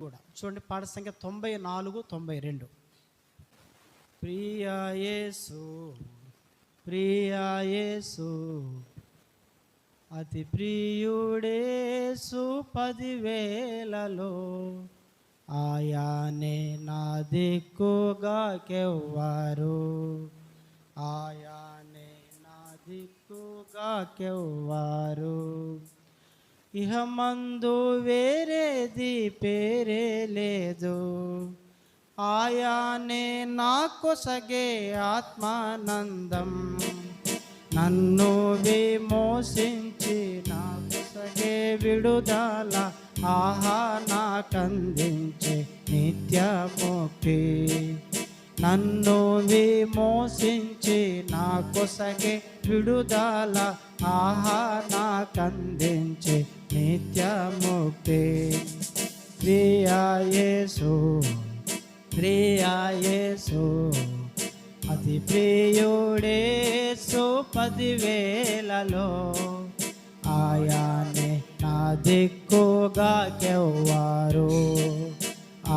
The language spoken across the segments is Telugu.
కూడా. చూడండి పాట సంఖ్య తొంభై నాలుగు తొంభై రెండు. ప్రియాయేసు ప్రియాయేసు అతి ప్రియుడేసు పదివేలలో ఆయానే నా దిక్కుగా కెవ్వారు. ఆయానే నా దిక్కుగా కెవ్వారు. ఇహమందు వేరేది పేరే లేదు. ఆయానే నాకు సగే ఆత్మానందం. నన్ను విమోసించి నా సగే విడుదల ఆహా నాకందించే నిత్యముక్తి నన్ను విమోసించి నా కొసగే విడుదల ఆహా నాకందించే నిత్యముక్తి. ప్రియాయేసు ప్రియాయేసు అతి ప్రియుడేసు పదివేలలో ఆయానే నా దిక్కుగా కెవ్వారు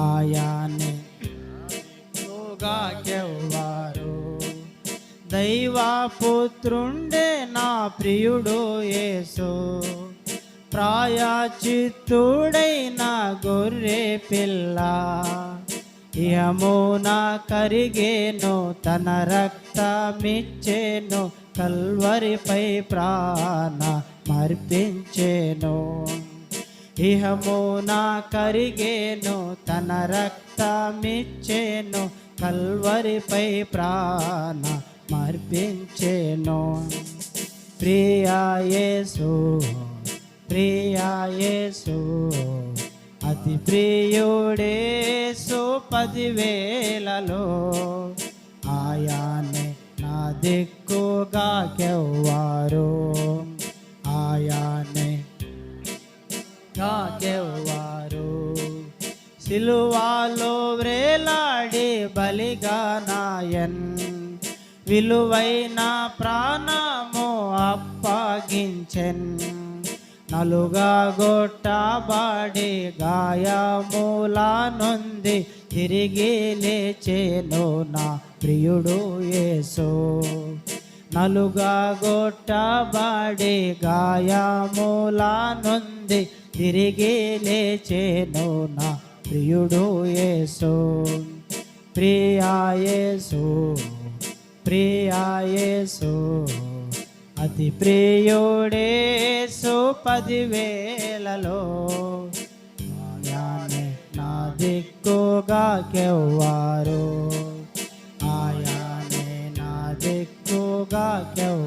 ఆయానే కాకెవ్వారు. కెవ్వారు దైవపుత్రుండే నా ప్రియుడు యేసు. ప్రాయచిత్తుడైన గొర్రె పిల్ల. యమున కరిగేను తన రక్తమిచ్చేను కల్వరిపై ప్రాణ మర్పించేను. ఇహమున కరిగేను తన రక్తమిచ్చేను కల్వరిపై ప్రాణ మర్పించేను. ప్రియాయేసు ప్రియాయేసు అతి ప్రియుడేసు పదివేలలో. ఆయానే నా దిక్కుగా కెవ్వారో కాకెవ్వారు సిలువాలో వ్రేలాడి బలిగా నాయన్. విలువైన ప్రాణము అప్పగించెన్. నలుగా గొట్టబడి గాయముల నుంది తిరిగి లేచేను నా ప్రియుడు యేసు. నలుగా గొట్టబడి గాయముల నుంది తిరిగి లేచేను నా ప్రియుడు యేసు. ప్రియాయేసు ప్రియాయేసు అతి ప్రియుడేసు పదివేలలో ఆయానే నా దిక్కుగా కెవ్వారు. ఆయానే నా దిక్కుగా కెవ్వారు